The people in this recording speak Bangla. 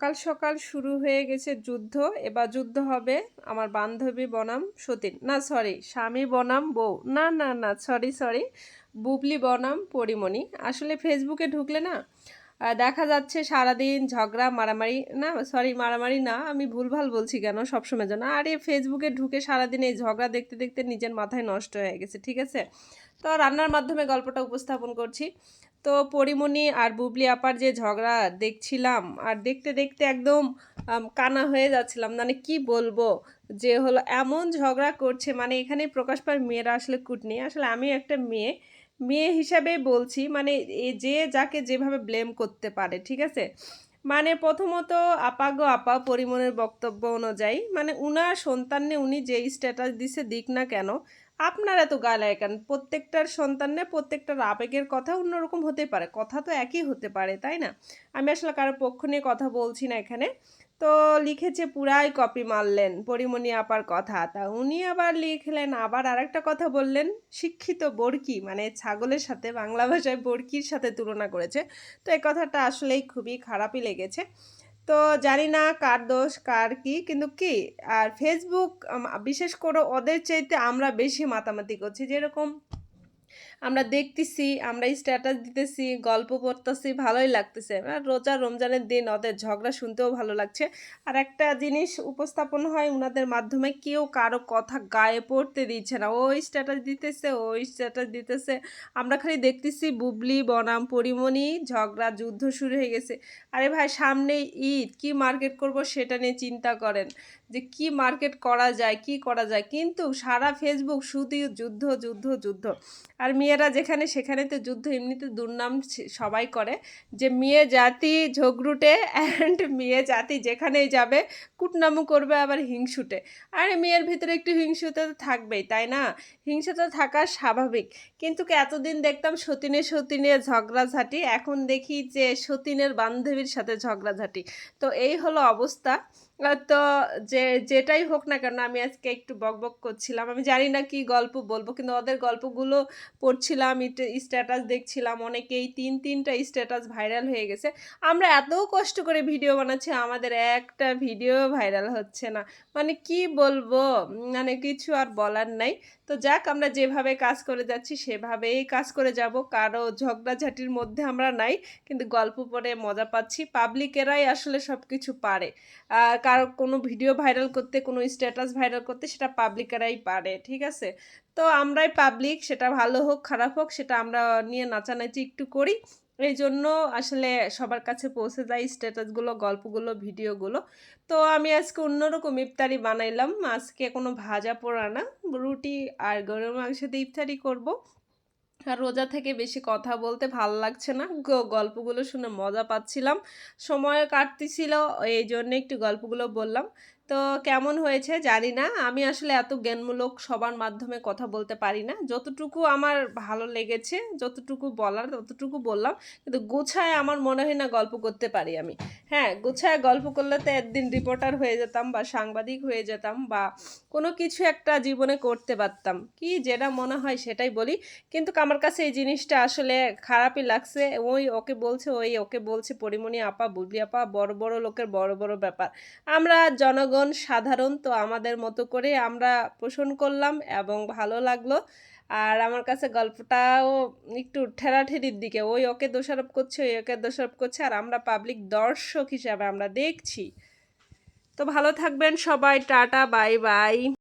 সকাল সকাল শুরু হয়ে গেছে যুদ্ধ। এবার যুদ্ধ হবে আমার বান্ধবী বনাম সতীন। না সরি স্বামী বনাম বউ। না না না সরি সরি বুবলি বনাম পরিমণি। আসলে ফেসবুকে ঢুকলে না দেখা যাচ্ছে সারাদিন ঝগড়া, মারামারি, না সরি মারামারি না, আমি ভুলভাল বলছি কেন সবসময় জন্য এই ফেসবুকে ঢুকে সারাদিন এই ঝগড়া দেখতে দেখতে নিজের মাথায় নষ্ট হয়ে গেছে, ঠিক আছে? তো রান্নার মাধ্যমে গল্পটা উপস্থাপন করছি। তো পরিমণি আর বুবলি আপার যে ঝগড়া দেখছিলাম, আর দেখতে দেখতে একদম কানা হয়ে যাচ্ছিলাম মানে কি বলব? যে হলো, এমন ঝগড়া করছে মানে এখানে প্রকাশ পায়, মেয়েরা আসলে কুটনি। আসলে আমি একটা মেয়ে মেয়ে হিসাবে বলছি মানে যে যাকে যেভাবে ব্লেম করতে পারে, ঠিক আছে? মানে প্রথমত আপাগ আপা পরিমনের বক্তব্য অনুযায়ী মানে উনার সন্তানে উনি যে স্ট্যাটাস দিছে দিক না কেন আপনারা তো গালায় কেন? প্রত্যেকটার সন্তানে প্রত্যেকটার আবেগের কথা অন্যরকম হতে পারে। কথা তো একই হতে পারে, তাই না? আমি আসলে কারোর পক্ষ নিয়ে কথা বলছি না এখানে। তো লিখেছে, পুরাই কপি মারলেন, পরিমণি আপার কথা। তা উনি আবার লিখলেন, আবার আরেকটা কথা বললেন, শিক্ষিত বরকি মানে ছাগলের সাথে, বাংলা ভাষায় বরকির সাথে তুলনা করেছে। তো এই কথাটা আসলেই খুবই খারাপই লেগেছে। তো জানি না কার দোষ, কার কি, কিন্তু কি? আর ফেসবুক বিশেষ করে ওদের চাইতে আমরা বেশি মাতামাতি করছি, যেরকম আমরা দেখতেছি, আমরা স্ট্যাটাস দিতেছি, গল্প পড়তেছি ভালোই লাগতেছে। রোজা রমজানের দিন ওদের ঝগড়া শুনতেও ভালো লাগছে। আর একটা জিনিস উপস্থাপন হয় ওনাদের মাধ্যমে, কেউ কারও কথা গায়ে পড়তে দিচ্ছে না। ওই স্ট্যাটাস দিতেছে, ওই স্ট্যাটাস দিতেছে। আমরা খালি দেখতেছি বুবলি, বনাম, পরিমণি ঝগড়া, যুদ্ধ শুরু হয়ে গেছে। আরে ভাই সামনে ঈদ, কি মার্কেট করব সেটা নিয়ে চিন্তা করেন। যে কি মার্কেট করা যায়, কি করা যায়। কিন্তু সারা ফেসবুক শুধু যুদ্ধ যুদ্ধ যুদ্ধ। আর মেয়েরা যেখানে সেখানে তো যুদ্ধ, এমনিতে দুর্নাম সবাই করে। যে মেয়ে জাতি ঝগড়ুটে অ্যান্ড মেয়ে জাতি যেখানেই যাবে কুটনামু করবে আবার হিংসুটে। আর মেয়ের ভিতরে একটু হিংসুতে তো থাকবেই, তাই না? হিংসুতে থাকা স্বাভাবিক। কিন্তু এতদিন দেখতাম সতীনে সতীনে ঝগড়াঝাটি, এখন দেখি যে সতীনের বান্ধবীর সাথে ঝগড়াঝাটি। তো এই হলো অবস্থা। তো যে, যেটাই হোক না কেন আমি আজকে একটু বকবক করছিলাম। আমি জানি না কি গল্প বলব, কিন্তু ওদের গল্পগুলো পড়ছিলাম স্ট্যাটাস দেখছিলাম, অনেকেই তিন, তিনটা স্ট্যাটাস ভাইরাল হয়ে গেছে। আমরা এত কষ্ট করে ভিডিও বানাচ্ছি, আমাদের একটা ভিডিও ভাইরাল হচ্ছে না। মানে কি বলব? মানে কিছু আর বলার নাই। তো যাক, আমরা যেভাবে কাজ করে যাচ্ছি, সেভাবেই কাজ করে যাব। কারও ঝগড়াঝাটির মধ্যে আমরা নাই, কিন্তু গল্প পড়ে মজা পাচ্ছি। পাবলিকেরাই আসলে সব কিছু পারে। আর কারও কোনো ভিডিও ভাইরাল করতে, কোনো স্ট্যাটাস ভাইরাল করতে সেটা পাবলিকেরাই পারে, ঠিক আছে? তো আমরাই পাবলিক সেটা ভালো হোক, খারাপ হোক, সেটা আমরা নিয়ে নাচানাচি একটু করি। এই জন্য আসলে সবার কাছে পৌঁছে যায় স্ট্যাটাসগুলো গল্পগুলো ভিডিওগুলো তো আমি আজকে অন্যরকম ইফতারি বানাইলাম। আজকে কোনো ভাজা পোড়া না, রুটি আর গরুর মাংস দিয়ে ইফতারি করব। আর রোজা থেকে বেশি কথা বলতে ভালো লাগছে না। গল্পগুলো শুনে মজা পাচ্ছিলাম। সময় কাটতেছিল এই জন্য একটু গল্পগুলো বললাম। তো কেমন হয়েছে জানি না। আমি আসলে এত জ্ঞানমূলক সবার মাধ্যমে কথা বলতে পারি না। যতটুকু আমার ভালো লেগেছে, যতটুকু বলার, ততটুকু বললাম, কিন্তু গোছায় আমার মনে হয় না গল্প করতে পারি আমি। হ্যাঁ গোছায় গল্প করলে তো একদিন রিপোর্টার হয়ে যেতাম বা সাংবাদিক হয়ে যেতাম বা কোনো কিছু একটা জীবনে করতে পারতাম। কি যেটা মনে হয় সেটাই বলি। কিন্তু আমার কাছে এই জিনিসটা আসলে খারাপই লাগছে। ওই ওকে বলছে, ওই ওকে বলছে, পরিমণি আপা, বুবলি আপা, বড় বড় লোকের বড় বড় ব্যাপার। আমরা জনগণ সাধারণ তো আমাদের মতো করে আমরা পোষণ করলাম এবং ভালো লাগল। আর আমার কাছে গল্পটাও একটু ঠেরাঠেরির দিকে, ওই ওকে দোষারোপ করছে, ওই ওকে দোষারোপ করছে, আর আমরা পাবলিক দর্শক হিসাবে আমরা দেখছি। তো ভালো থাকবেন সবাই, টাটা, বাই বাই।